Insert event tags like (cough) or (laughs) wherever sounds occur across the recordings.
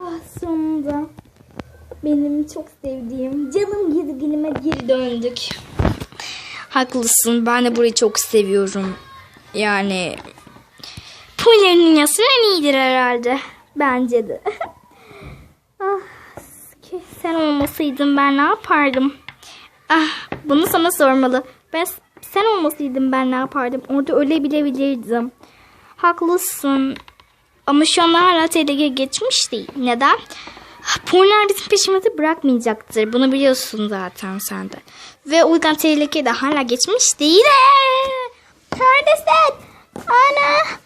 Ah sonunda benim çok sevdiğim canım gezginime geri döndük. Haklısın ben de burayı çok seviyorum. Yani Puller'in yası en iyidir herhalde. Bence de. (laughs) ah, sen olmasaydın ben ne yapardım? Ah, bunu sana sormalı. Ben sen olmasaydın ben ne yapardım? Orada ölebilebilirdim. Haklısın. Ama şu an hala TDG geçmiş değil. Neden? Pornlar bizim peşimizi bırakmayacaktır. Bunu biliyorsun zaten sen de. Ve o yüzden TDG de hala geçmiş değil. Neredesin? Ana!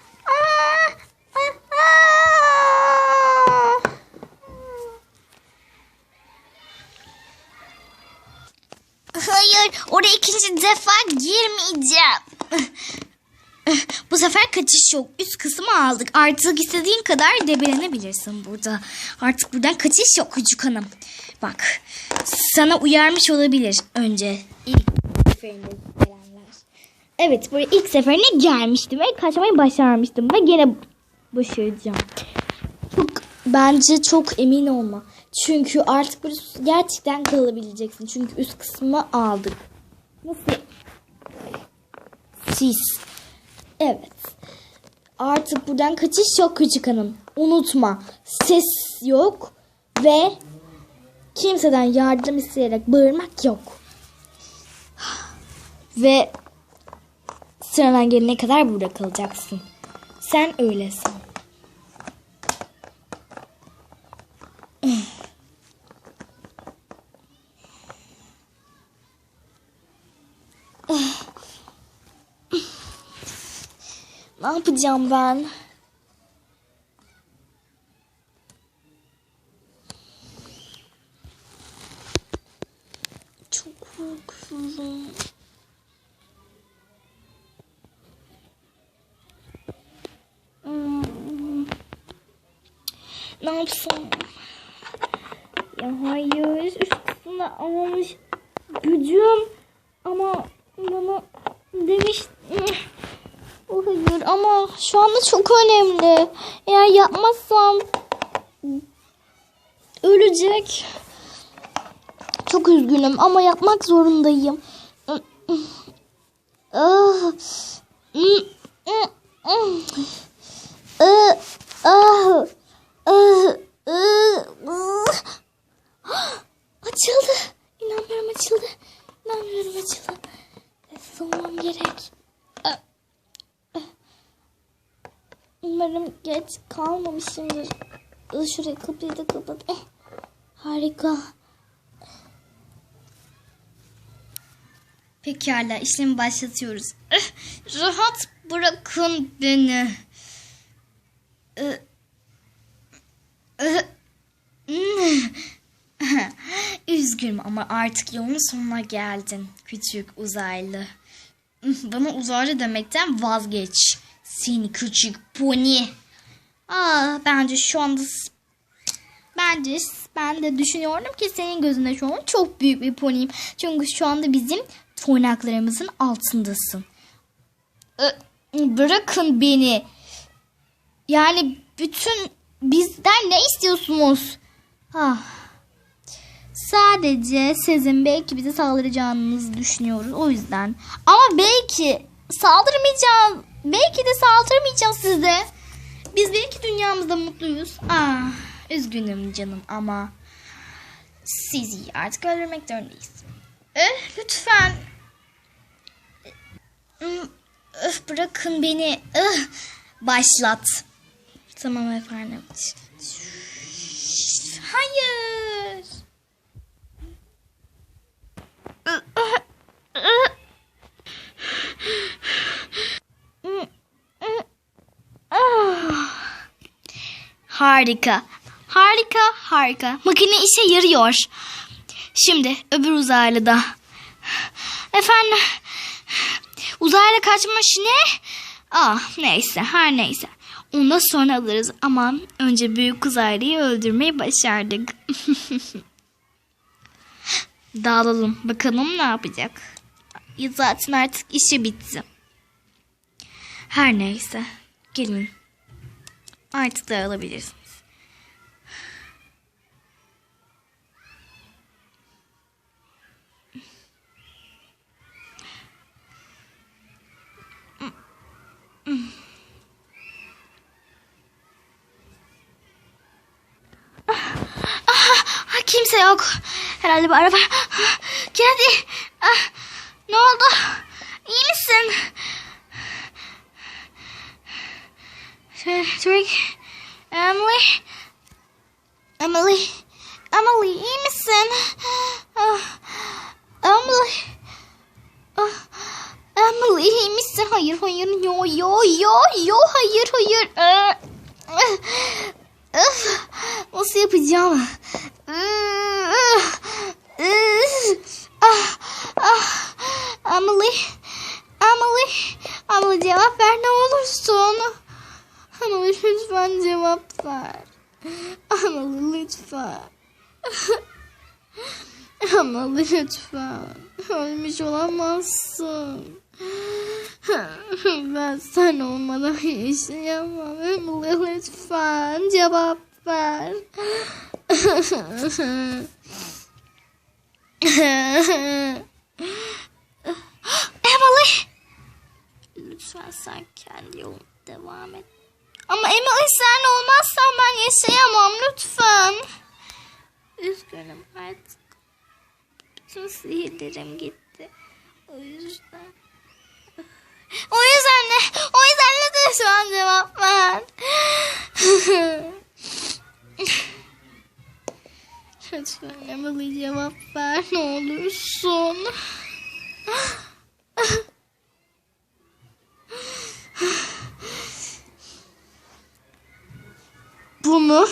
Hayır, oraya ikinci defa girmeyeceğim. Sefer kaçış yok. Üst kısmı aldık. Artık istediğin kadar debelenebilirsin burada. Artık buradan kaçış yok çocuk hanım. Bak, sana uyarmış olabilir önce. İlk seferinde gelenler. Evet buraya ilk seferine gelmiştim ve kaçmayı başarmıştım ve gene başaracağım. Çok, bence çok emin olma. Çünkü artık burası gerçekten kalabileceksin. Çünkü üst kısmı aldık. Nasıl? Siz. Evet. Artık buradan kaçış yok küçük hanım. Unutma. Ses yok ve kimseden yardım isteyerek bağırmak yok. Ve sıradan gelene kadar burada kalacaksın. Sen öylesin. Ne yapacağım ben? Çok korkuyorum. Hmm. Ne yapsam? Ya hayır üstüne almış gücüm ama bana demiş o hayır ama şu anda çok önemli. Eğer yapmazsam ölecek. Çok üzgünüm ama yapmak zorundayım. Açıldı. İnanmıyorum açıldı. İnanmıyorum açıldı. Nefes olmam gerek. Umarım geç kalmamışımdır. Şuraya kapıyı da kapat. Eh, harika. Pekala, işlemi başlatıyoruz. Eh, Rahat bırakın beni. Eh, eh, hmm. (laughs) Üzgünüm ama artık yolun sonuna geldin küçük uzaylı. Bana uzaylı demekten vazgeç. Seni küçük pony. Aa, bence şu anda bence ben de düşünüyorum ki senin gözünde şu an çok büyük bir poniyim. Çünkü şu anda bizim toynaklarımızın altındasın. Bırakın beni. Yani bütün bizden ne istiyorsunuz? Ah. Sadece sizin belki bize saldıracağınızı düşünüyoruz o yüzden. Ama belki saldırmayacağız. Belki de saldırmayacağız size. Biz belki dünyamızda mutluyuz. Ah, üzgünüm canım ama sizi artık öldürmek zorundayız. Eh, lütfen. Hmm, Öf, bırakın beni. Ih, başlat. Tamam efendim. Hayır. Harika. Harika, harika. Makine işe yarıyor. Şimdi öbür uzaylı da. Efendim, uzaylı kaçmış ne? Ah, neyse, her neyse. Onu da sonra alırız ama önce büyük uzaylıyı öldürmeyi başardık. (laughs) Dağılalım. Bakalım ne yapacak. Ya Zaten artık işi bitti. Her neyse. Gelin artık dağılabilirsiniz. Ah, ah, kimse yok. Herhalde bir araba. Ah, Geldi. Ne oldu? İyi misin? Trick. Emily. Emily. Emily misin? Ah, Emily. Ah, Emily misin? Hayır hayır yo yo yo yo hayır hayır. Ah, ah, Nasıl yapacağım? Ah, ah, ah, Emily. Emily. Emily cevap ver ne olursun. Emily lütfen cevap ver. Emily lütfen. Emily lütfen. Ölmüş olamazsın. Ben sen olmadan yaşayamam. Emily lütfen cevap ver. Emily. Lütfen sen kendi yoluna devam et. Ama Emily sen olmazsan ben yaşayamam lütfen. Üzgünüm artık. Bütün sihirlerim gitti. O yüzden. O yüzden ne? O yüzden ne de şu an cevap ver. Lütfen Emily cevap ver ne olursun. Bunu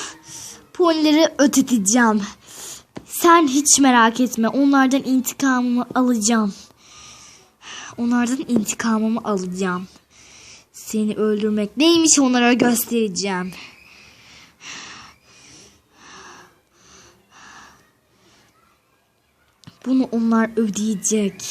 Polleri ödeteceğim. Sen hiç merak etme. Onlardan intikamımı alacağım. Onlardan intikamımı alacağım. Seni öldürmek neymiş onlara göstereceğim. Bunu onlar ödeyecek.